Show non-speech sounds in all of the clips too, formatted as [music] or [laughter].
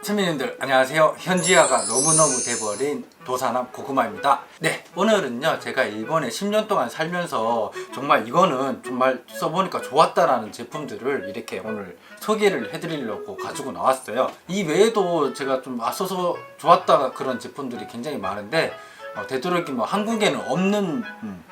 시민님들 안녕하세요. 현지화가 너무너무 돼버린 도사남 고구마입니다. 네 오늘은요 제가 일본에 10년 동안 살면서 정말 이거는 정말 써보니까 좋았다라는 제품들을 이렇게 오늘 소개를 해드리려고 가지고 나왔어요. 이 외에도 제가 좀 앞서서 좋았다 그런 제품들이 굉장히 많은데 어, 되도록이면 한국에는 없는 음,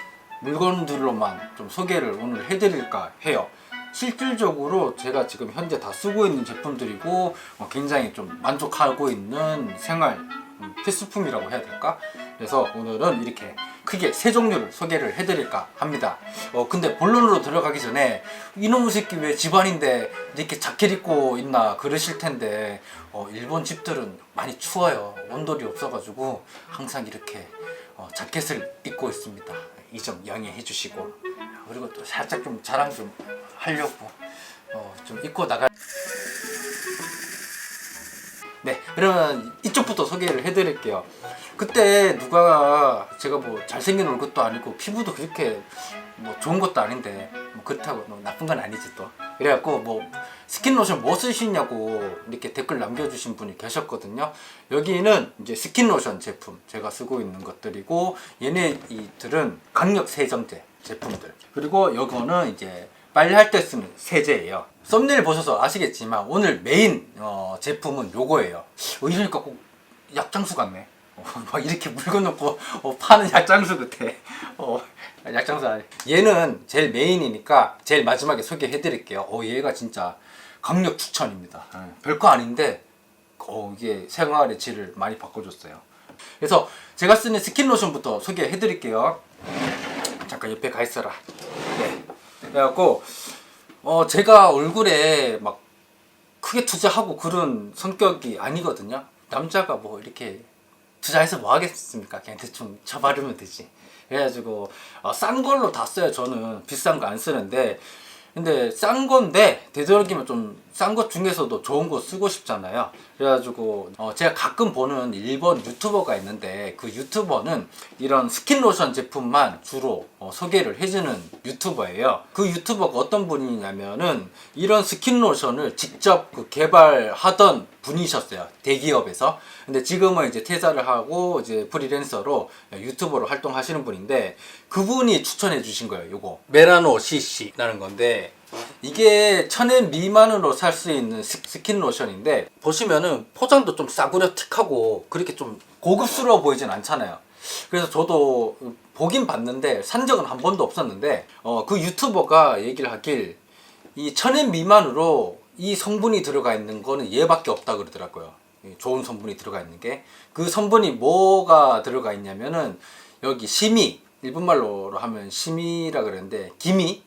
물건들로만 좀 소개를 오늘 해드릴까 해요 실질적으로 제가 지금 현재 다 쓰고 있는 제품들이고 어, 굉장히 좀 만족하고 있는 생활 음, 필수품이라고 해야 될까? 그래서 오늘은 이렇게 크게 세 종류를 소개를 해드릴까 합니다. 어 근데 본론으로 들어가기 전에 이놈의 새끼 왜 집안인데 이렇게 자켓 입고 있나 그러실 텐데 어 일본 집들은 많이 추워요. 온돌이 없어가지고 항상 이렇게 어, 자켓을 입고 있습니다. 이 점 양해해 주시고 그리고 또 살짝 좀 자랑 좀 하려고 어, 좀 입고 나가. 네, 그러면 이쪽부터 소개를 해드릴게요. 그때 누가 제가 뭐 잘생긴 얼굴도 아니고 피부도 그렇게 뭐 좋은 것도 아닌데 뭐 그렇다고 뭐 나쁜 건 아니지 또. 그래갖고 뭐 스킨 로션 뭐 쓰시냐고 이렇게 댓글 남겨주신 분이 계셨거든요. 여기는 이제 스킨 로션 제품 제가 쓰고 있는 것들이고 얘네 이들은 강력 세정제 제품들. 그리고 요거는 이제 빨래할 때 쓰는 세제예요. 썸네일 보셔서 아시겠지만 오늘 메인 어, 제품은 요거예요. 어, 이러니까 꼭 약장수 같네. 어, 막 [laughs] 이렇게 물건 넣고 어, 파는 약장수 같아. 어, 약장수 아니. 얘는 제일 메인이니까 제일 마지막에 소개해드릴게요. 어, 얘가 진짜 강력 추천입니다. 예, 별거 아닌데 어, 이게 생활의 질을 많이 바꿔줬어요. 그래서 제가 쓰는 스킨 로션부터 소개해드릴게요. 잠깐 옆에 가 있어라. 네. 그래갖고 어 제가 얼굴에 막 크게 투자하고 그런 성격이 아니거든요. 남자가 뭐 이렇게 투자해서 뭐 하겠습니까? 그냥 대충 쳐바르면 되지. 그래가지고 어, 싼 걸로 다 써요. 저는 비싼 거 안 쓰는데 근데 싼 건데 되도록이면 좀 싼 것 중에서도 좋은 거 쓰고 싶잖아요. 그래가지고 어 제가 가끔 보는 일본 유튜버가 있는데 그 유튜버는 이런 스킨 로션 제품만 주로 어 소개를 해주는 유튜버예요. 그 유튜버가 어떤 분이냐면은 이런 스킨 로션을 직접 그 개발하던 분이셨어요. 대기업에서. 근데 지금은 이제 퇴사를 하고 이제 프리랜서로 유튜버로 활동하시는 분인데 그분이 추천해 주신 거예요. 요거 메라노 CC라는 건데 이게 천엔 미만으로 살 수 있는 스- 스킨 로션인데 보시면은 포장도 좀 싸구려틱하고 그렇게 좀 고급스러워 보이진 않잖아요. 그래서 저도 보긴 봤는데 산 적은 한 번도 없었는데 어, 그 유튜버가 얘기를 하길 이 천엔 미만으로 이 성분이 들어가 있는 거는 얘밖에 없다 그러더라고요. 이 좋은 성분이 들어가 있는 게 그 성분이 뭐가 들어가 있냐면은 여기 심이 일본말로 하면 심이라 그러는데 기미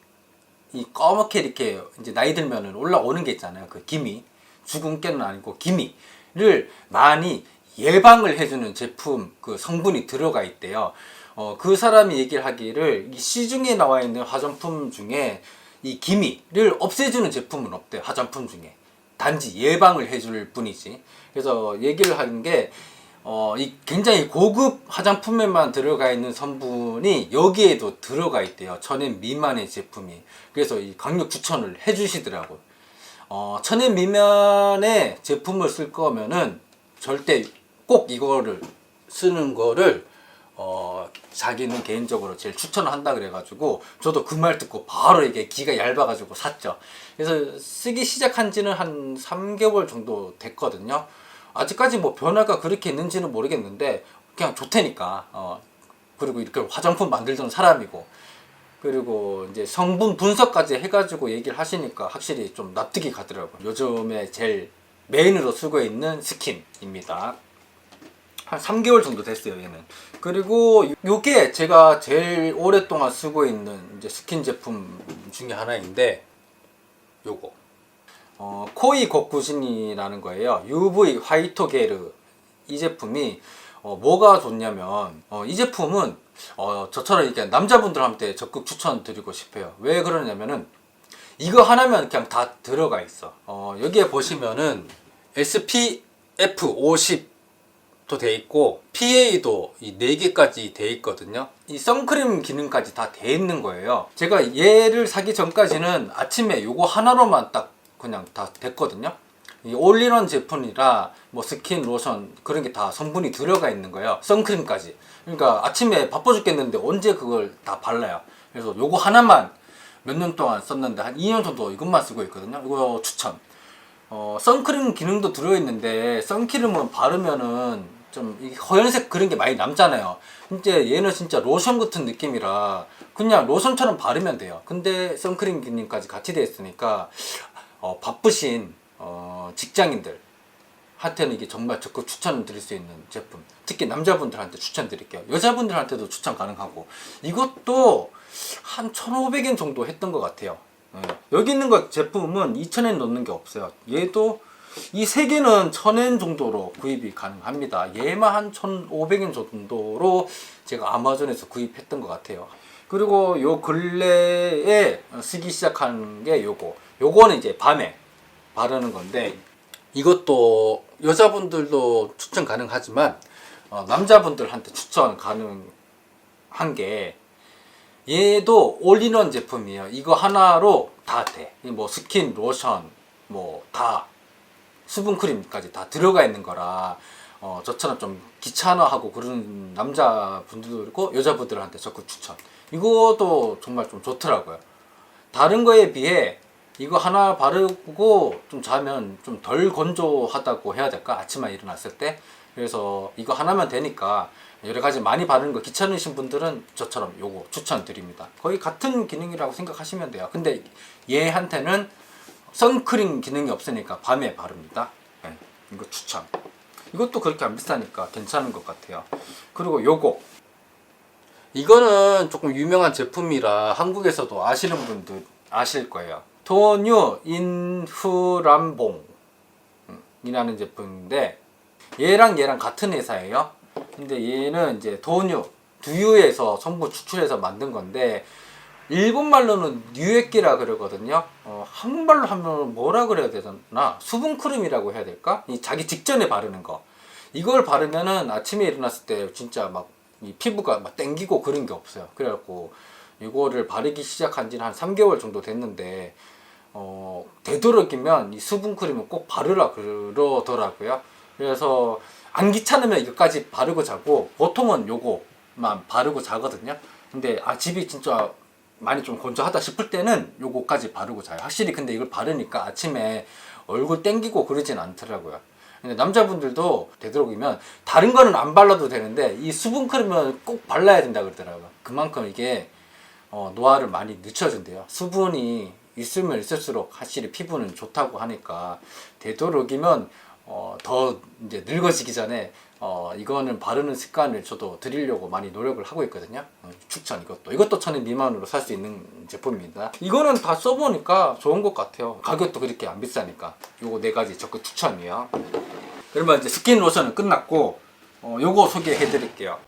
이 검게 이렇게 이제 나이 들면은 올라오는 게 있잖아요. 그 기미 죽은 깨는 아니고 기미를 많이 예방을 해주는 제품 그 성분이 들어가 있대요. 어, 그 사람이 얘기를 하기를 이 시중에 나와 있는 화장품 중에 이 기미를 없애주는 제품은 없대요. 화장품 중에 단지 예방을 해줄 뿐이지. 그래서 얘기를 하는 게 어, 이 굉장히 고급 화장품에만 들어가 있는 성분이 여기에도 들어가 있대요. 천엔 미만의 제품이. 그래서 이 강력 추천을 해주시더라고요. 어, 천엔 미만의 제품을 쓸 거면은 절대 꼭 이거를 쓰는 거를 어, 자기는 개인적으로 제일 추천을 한다 그래가지고 저도 그 말 듣고 바로 이게 기가 얇아가지고 샀죠. 그래서 쓰기 시작한 지는 한 3개월 정도 됐거든요. 아직까지 뭐 변화가 그렇게 있는지는 모르겠는데 그냥 좋다니까. 어, 그리고 이렇게 화장품 만들던 사람이고 그리고 이제 성분 분석까지 해가지고 얘기를 하시니까 확실히 좀 납득이 가더라고요. 요즘에 제일 메인으로 쓰고 있는 스킨입니다. 한 3개월 정도 됐어요, 얘는. 그리고 요게 제가 제일 오랫동안 쓰고 있는 이제 스킨 제품 중에 하나인데 요거. 어, 코이 고쿠신이라는 거예요. UV 화이토 게르 이 제품이 어, 뭐가 좋냐면 어, 이 제품은 어, 저처럼 이렇게 남자분들한테 적극 추천드리고 싶어요. 왜 그러냐면은 이거 하나면 그냥 다 들어가 있어. 어, 여기에 보시면은 SPF 50도 돼 있고 PA도 이 4개까지 돼 있거든요 이 선크림 기능까지 다 돼 있는 거예요 제가 얘를 사기 전까지는 아침에 요거 하나로만 딱 그냥 다 됐거든요 이 올인원 제품이라 뭐 스킨, 로션 그런 게 다 성분이 들어가 있는 거예요. 선크림까지. 그러니까 아침에 바빠 죽겠는데 언제 그걸 다 발라요. 그래서 요거 하나만 몇 년 동안 썼는데 한 2년 정도 이것만 쓰고 있거든요. 이거 추천. 어, 선크림 기능도 들어있는데 선크림은 바르면은 좀이 허연색 그런 게 많이 남잖아요. 근데 얘는 진짜 로션 같은 느낌이라 그냥 로션처럼 바르면 돼요. 근데 선크림 기능까지 같이 되어 있으니까 어, 바쁘신 어, 직장인들 한테는 이게 정말 적극 추천을 드릴 수 있는 제품. 특히 남자분들한테 추천드릴게요. 여자분들한테도 추천 가능하고 이것도 한 1,500엔 정도 했던 것 같아요. 예. 여기 있는 것 제품은 2,000엔 넘는 게 없어요. 얘도 이 세 개는 1,000엔 정도로 구입이 가능합니다. 얘만 한 1,500엔 정도로 제가 아마존에서 구입했던 것 같아요. 그리고 요 근래에 쓰기 시작한 게 요거. 요거는 이제 밤에 바르는 건데 이것도 여자분들도 추천 가능하지만 어, 남자분들한테 추천 가능한 게 얘도 올인원 제품이에요. 이거 하나로 다 돼. 이뭐 스킨, 로션, 뭐 다 수분 크림까지 다 들어가 있는 거라 어, 저처럼 좀 귀찮아하고 그런 남자분들도 있고 여자분들한테 적극 추천. 이것도 정말 좀 좋더라고요. 다른 거에 비해 이거 하나 바르고 좀 자면 좀 덜 건조하다고 해야 될까? 아침에 일어났을 때. 그래서 이거 하나면 되니까 여러 가지 많이 바르는 거 귀찮으신 분들은 저처럼 요거 추천드립니다. 거의 같은 기능이라고 생각하시면 돼요. 근데 얘한테는 선크림 기능이 없으니까 밤에 바릅니다. 네, 이거 추천. 이것도 그렇게 안 비싸니까 괜찮은 것 같아요. 그리고 요거 이거는 조금 유명한 제품이라 한국에서도 아시는 분들 아실 거예요. 토뉴 인후람봉 음, 이라는 제품인데 얘랑 얘랑 같은 회사예요. 근데 얘는 이제 도뉴 두유에서 성분 추출해서 만든 건데 일본 말로는 뉴에끼라 그러거든요. 어, 한국말로 하면 뭐라 그래야 되나? 수분 크림이라고 해야 될까? 이 자기 직전에 바르는 거. 이걸 바르면은 아침에 일어났을 때 진짜 막 이 피부가 막 땡기고 그런 게 없어요. 그래갖고 이거를 바르기 시작한 지는 한 3개월 정도 됐는데 어, 되도록이면 이 수분 크림은 꼭 바르라 그러더라고요. 그래서 안 귀찮으면 이거까지 바르고 자고 보통은 요거만 바르고 자거든요. 근데 아 집이 진짜 많이 좀 건조하다 싶을 때는 요거까지 바르고 자요. 확실히 근데 이걸 바르니까 아침에 얼굴 땡기고 그러진 않더라고요. 근데 남자분들도 되도록이면 다른 거는 안 발라도 되는데 이 수분 크림은 꼭 발라야 된다 그러더라고요. 그만큼 이게 어, 노화를 많이 늦춰준대요. 수분이 있으면 있을수록 확실히 피부는 좋다고 하니까 되도록이면 어, 더 이제 늙어지기 전에 어, 이거는 바르는 습관을 저도 드리려고 많이 노력을 하고 있거든요. 어, 추천 이것도. 이것도 천엔 미만으로 살 수 있는 제품입니다. 이거는 다 써보니까 좋은 것 같아요. 가격도 그렇게 안 비싸니까. 요거 네 가지 적극 추천이에요. 그러면 이제 스킨 로션은 끝났고, 어, 요거 소개해 드릴게요.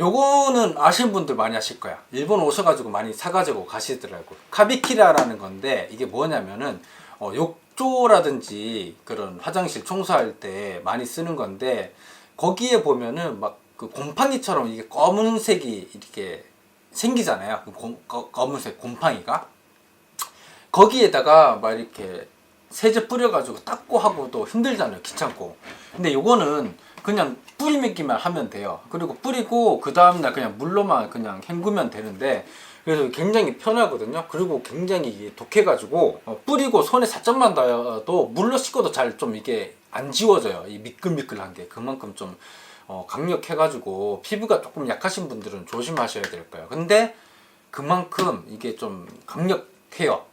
요거는 아시는 분들 많이 아실 거야. 일본 오셔가지고 많이 사가지고 가시더라고. 카비키라라는 건데 이게 뭐냐면은 어, 욕조라든지 그런 화장실 청소할 때 많이 쓰는 건데 거기에 보면은 막 그 곰팡이처럼 이게 검은색이 이렇게 생기잖아요. 그 곰- 검- 검은색 곰팡이가 거기에다가 막 이렇게 세제 뿌려가지고 닦고 하고도 힘들잖아요. 귀찮고. 근데 요거는 그냥 뿌리 맡기만 하면 돼요. 그리고 뿌리고 그 다음날 그냥 물로만 그냥 헹구면 되는데 그래서 굉장히 편하거든요. 그리고 굉장히 독해가지고 어, 뿌리고 손에 살짝만 닿아도 물로 씻고도 잘 좀 이게 안 지워져요. 이 미끌미끌한 게 그만큼 좀 어, 강력해가지고 피부가 조금 약하신 분들은 조심하셔야 될 거예요. 근데 그만큼 이게 좀 강력해요.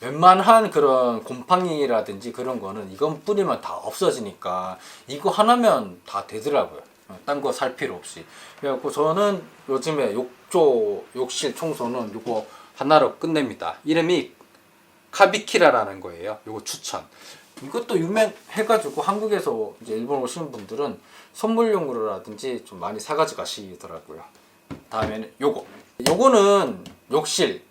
웬만한 그런 곰팡이라든지 그런 거는 이건 뿌리면 다 없어지니까 이거 하나면 다 되더라고요. 딴 거 살 필요 없이. 그래갖고 저는 요즘에 욕조, 욕실 청소는 이거 하나로 끝냅니다. 이름이 카비키라라는 거예요. 요거 추천. 이것도 유명해가지고 한국에서 이제 일본 오시는 분들은 선물용으로라든지 좀 많이 사가지고 가시더라고요. 다음에는 요거. 요거는 욕실,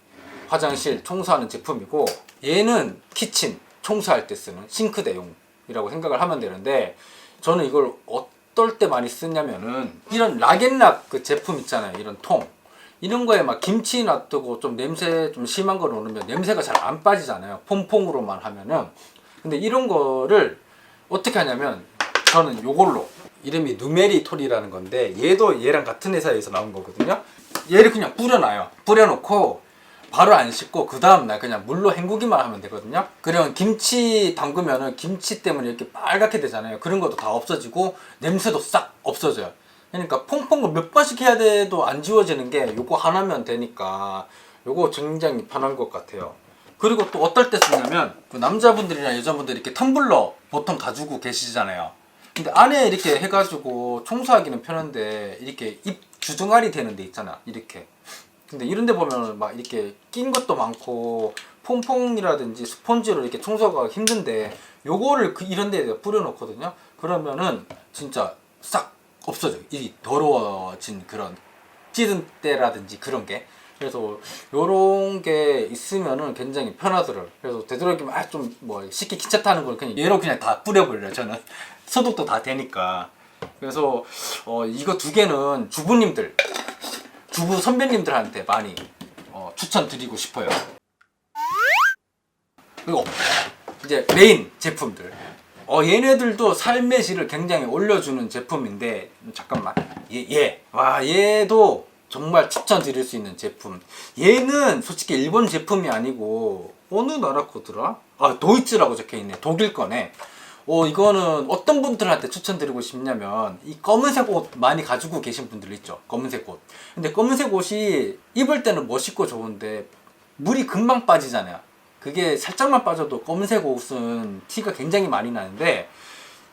화장실 청소하는 제품이고 얘는 키친 청소할 때 쓰는 싱크대용이라고 생각을 하면 되는데 저는 이걸 어떨 때 많이 쓰냐면은 이런 락앤락 그 제품 있잖아요. 이런 통. 이런 거에 막 김치 놔두고 좀 냄새 좀 심한 거 넣으면 냄새가 잘 안 빠지잖아요. 퐁퐁으로만 하면은. 근데 이런 거를 어떻게 하냐면 저는 요걸로 이름이 누메리톨이라는 건데 얘도 얘랑 같은 회사에서 나온 거거든요. 얘를 그냥 뿌려놔요. 뿌려놓고 바로 안 씻고 그 다음날 그냥 물로 헹구기만 하면 되거든요. 그러면 김치 담그면은 김치 때문에 이렇게 빨갛게 되잖아요. 그런 것도 다 없어지고 냄새도 싹 없어져요. 그러니까 퐁퐁을 몇 번씩 해야 돼도 안 지워지는 게 요거 하나면 되니까 요거 굉장히 편한 것 같아요. 그리고 또 어떨 때 쓰냐면 그 남자분들이나 여자분들이 이렇게 텀블러 보통 가지고 계시잖아요. 근데 안에 이렇게 해가지고 청소하기는 편한데 이렇게 입 주둥아리 되는 데 있잖아. 이렇게. 근데 이런 데 보면 막 이렇게 낀 것도 많고 퐁퐁이라든지 스펀지로 이렇게 청소가 힘든데 요거를 그 이런 데에 뿌려놓거든요. 그러면은 진짜 싹 없어져. 이 더러워진 그런 찌든 때라든지 그런 게. 그래서 요런 게 있으면은 굉장히 편하더라고요. 그래서 되도록이면 아 좀뭐 씻기 귀찮다는 걸 그냥 얘로 그냥 다 뿌려버려요. 저는 [laughs] 소독도 다 되니까. 그래서 어 이거 두 개는 주부님들, 주부 선배님들한테 많이 어, 추천드리고 싶어요. 그리고 이제 메인 제품들. 어 얘네들도 삶의 질을 굉장히 올려주는 제품인데 잠깐만 얘 얘. 와 얘도 정말 추천드릴 수 있는 제품. 얘는 솔직히 일본 제품이 아니고 어느 나라 거더라? 아 도이츠라고 적혀 있네. 독일 거네. 어 이거는 어떤 분들한테 추천드리고 싶냐면 이 검은색 옷 많이 가지고 계신 분들 있죠. 검은색 옷. 근데 검은색 옷이 입을 때는 멋있고 좋은데 물이 금방 빠지잖아요. 그게 살짝만 빠져도 검은색 옷은 티가 굉장히 많이 나는데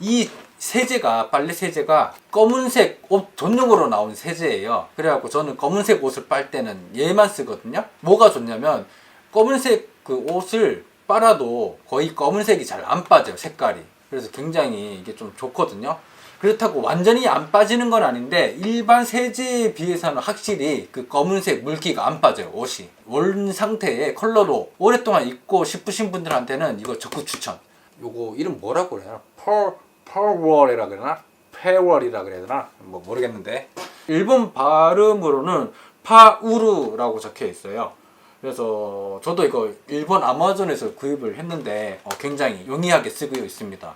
이 세제가 빨래 세제가 검은색 옷 전용으로 나온 세제예요. 그래갖고 저는 검은색 옷을 빨 때는 얘만 쓰거든요. 뭐가 좋냐면 검은색 그 옷을 빨아도 거의 검은색이 잘 안 빠져요. 색깔이. 그래서 굉장히 이게 좀 좋거든요. 그렇다고 완전히 안 빠지는 건 아닌데 일반 세제에 비해서는 확실히 그 검은색 물기가 안 빠져요 옷이. 원 상태의 컬러로 오랫동안 입고 싶으신 분들한테는 이거 적극 추천. 요거 이름 뭐라고 그래야 펄 펄월이라 그러나? 페월이라 그래야 되나? 뭐 모르겠는데. 일본 발음으로는 파우루라고 적혀 있어요 그래서 저도 이거 일본 아마존에서 구입을 했는데 어, 굉장히 용이하게 쓰고 있습니다.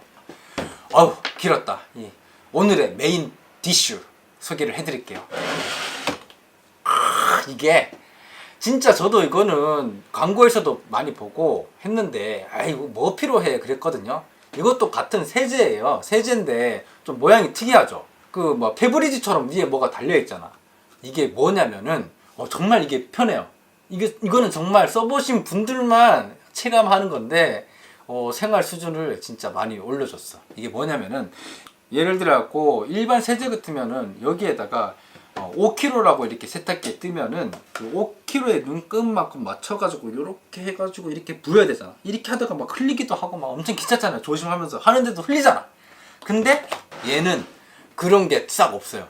어우 길었다. 이 오늘의 메인 디슈 소개를 해드릴게요. 아, 이게 진짜 저도 이거는 광고에서도 많이 보고 했는데 아이고 뭐 필요해 그랬거든요. 이것도 같은 세제예요. 세제인데 좀 모양이 특이하죠. 그 뭐 페브리즈처럼 위에 뭐가 달려 있잖아. 이게 뭐냐면은 어, 정말 이게 편해요 이게, 이거는 정말 써보신 분들만 체감하는 건데 어, 생활 수준을 진짜 많이 올려줬어 이게 뭐냐면은 예를 들어갖고 일반 세제 같으면은 여기에다가 어, 5kg라고 이렇게 세탁기에 뜨면은 그 5kg의 눈금만큼 맞춰가지고 이렇게 해가지고 이렇게 부어야 되잖아. 이렇게 하다가 막 흘리기도 하고 막 엄청 귀찮잖아요. 조심하면서 하는데도 흘리잖아. 근데 얘는 그런 게 싹 없어요.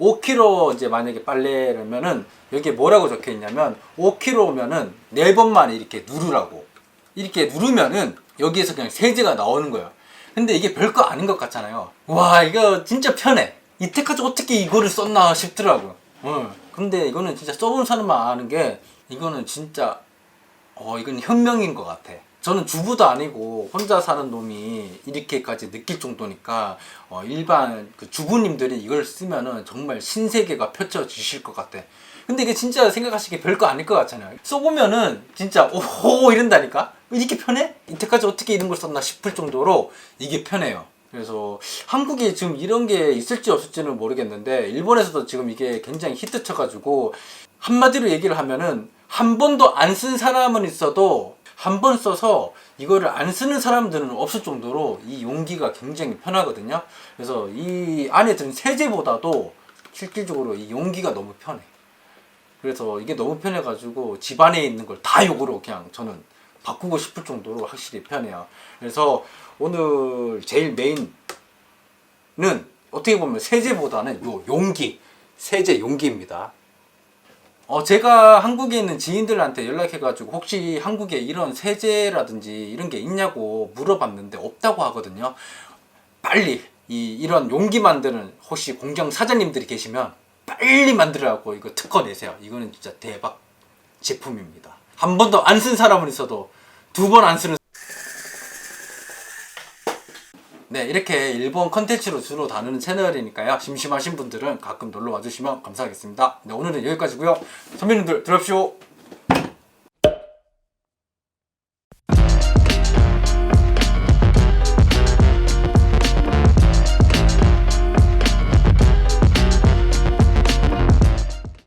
5kg 이제 만약에 빨래라면은 여기에 뭐라고 적혀 있냐면 5kg면은 네 번만 이렇게 누르라고 이렇게 누르면은 여기에서 그냥 세제가 나오는 거예요. 근데 이게 별거 아닌 것 같잖아요. 와 이거 진짜 편해. 이때까지 어떻게 이거를 썼나 싶더라고요. 어. 근데 이거는 진짜 써본 사람만 아는 게 이거는 진짜 어 이건 혁명인 것 같아. 저는 주부도 아니고 혼자 사는 놈이 이렇게까지 느낄 정도니까 어, 일반 그 주부님들이 이걸 쓰면은 정말 신세계가 펼쳐지실 것 같아. 근데 이게 진짜 생각하시기에 별거 아닐 것 같잖아요. 써보면은 진짜 오호 이런다니까? 이렇게 편해? 이때까지 어떻게 이런 걸 썼나 싶을 정도로 이게 편해요. 그래서 한국에 지금 이런 게 있을지 없을지는 모르겠는데 일본에서도 지금 이게 굉장히 히트 쳐가지고 한마디로 얘기를 하면은 한 번도 안 쓴 사람은 있어도 한 번 써서 이거를 안 쓰는 사람들은 없을 정도로 이 용기가 굉장히 편하거든요. 그래서 이 안에 든 세제보다도 실질적으로 이 용기가 너무 편해. 그래서 이게 너무 편해가지고 집안에 있는 걸다 요거로 그냥 저는 바꾸고 싶을 정도로 확실히 편해요. 그래서 오늘 제일 메인은 어떻게 보면 세제보다는 요 용기, 세제 용기입니다. 어, 제가 한국에 있는 지인들한테 연락해가지고 혹시 한국에 이런 세제라든지 이런 게 있냐고 물어봤는데 없다고 하거든요. 빨리 이, 이런 용기 만드는 혹시 공장 사장님들이 계시면 빨리 만들어갖고 이거 특허 내세요. 이거는 진짜 대박 제품입니다. 한 번도 안 쓴 사람은 있어도 두 번 안 쓰는 네, 이렇게 일본 컨텐츠로 주로 다루는 채널이니까요. 심심하신 분들은 가끔 놀러 와주시면 감사하겠습니다. 네, 오늘은 여기까지고요. 선배님들 들어옵시오.